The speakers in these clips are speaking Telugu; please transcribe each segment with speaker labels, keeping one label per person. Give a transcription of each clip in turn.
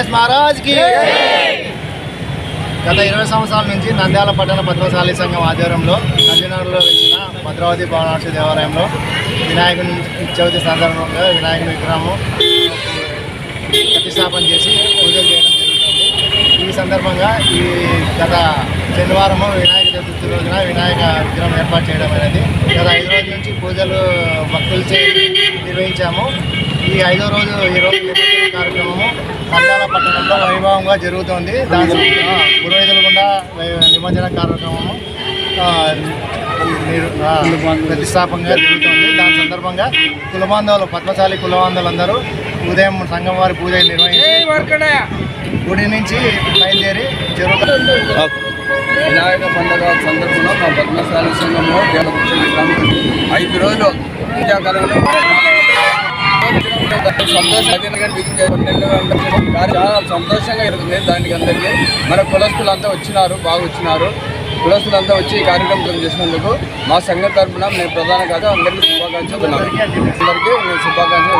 Speaker 1: గణేష్ మహారాజ్కి గత ఇరవై సంవత్సరాల నుంచి నంద్యాల పట్టణ పద్మశాలి సంఘం ఆధ్వర్యంలో నందినగర్లో వెలిసిన భద్రావతి భవనాక్ష దేవాలయంలో వినాయకుని చవితి సందర్భంగా వినాయకుని విగ్రహము ప్రతిష్టాపన చేసి పూజలు చేయడం జరుగుతుంది. ఈ సందర్భంగా ఈ గత శనివారము వినాయక చతుర్థి రోజున వినాయక విగ్రహం ఏర్పాటు చేయడం అనేది గత ఐదు రోజుల నుంచి పూజలు భక్తులచే నిర్వహించాము. ఈ ఐదో రోజు ఈ రోజు నిమజ్జన కార్యక్రమము నంద్యాల పట్టణంలో వైభవంగా జరుగుతోంది. దాని ఆ, పురోహితుల గుండా వై- నిమజ్జన కార్యక్రమము ప్రతిష్టాపనగా జరుగుతుంది. దాని సందర్భంగా కులబాంధవులు పద్మశాలి కులబాంధవులందరూ ఉదయం సంఘం వారి పూజ నిర్వహించి గుడి నుంచి బయలుదేరి జరుగుతుంది
Speaker 2: వినాయక పండుగ సందర్భంలో మా పద్మశాలి విగ్రహం ఐదు రోజులు సంతోషంగా చాలా సంతోషంగా జరుగుతుంది దానికి అందరికీ మన కులస్తులంతా వచ్చినారు బాగా వచ్చినారు కులస్తులంతా వచ్చి ఈ కార్యక్రమం చేసినందుకు మా సంఘం తరఫున నేను ప్రధాన కాదు అందరికీ శుభాకాంక్షలు అందరికీ నేను శుభాకాంక్షలు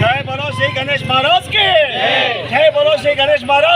Speaker 3: जय बोलो श्री गणेश महाराज के। जय बोलो श्री गणेश महाराज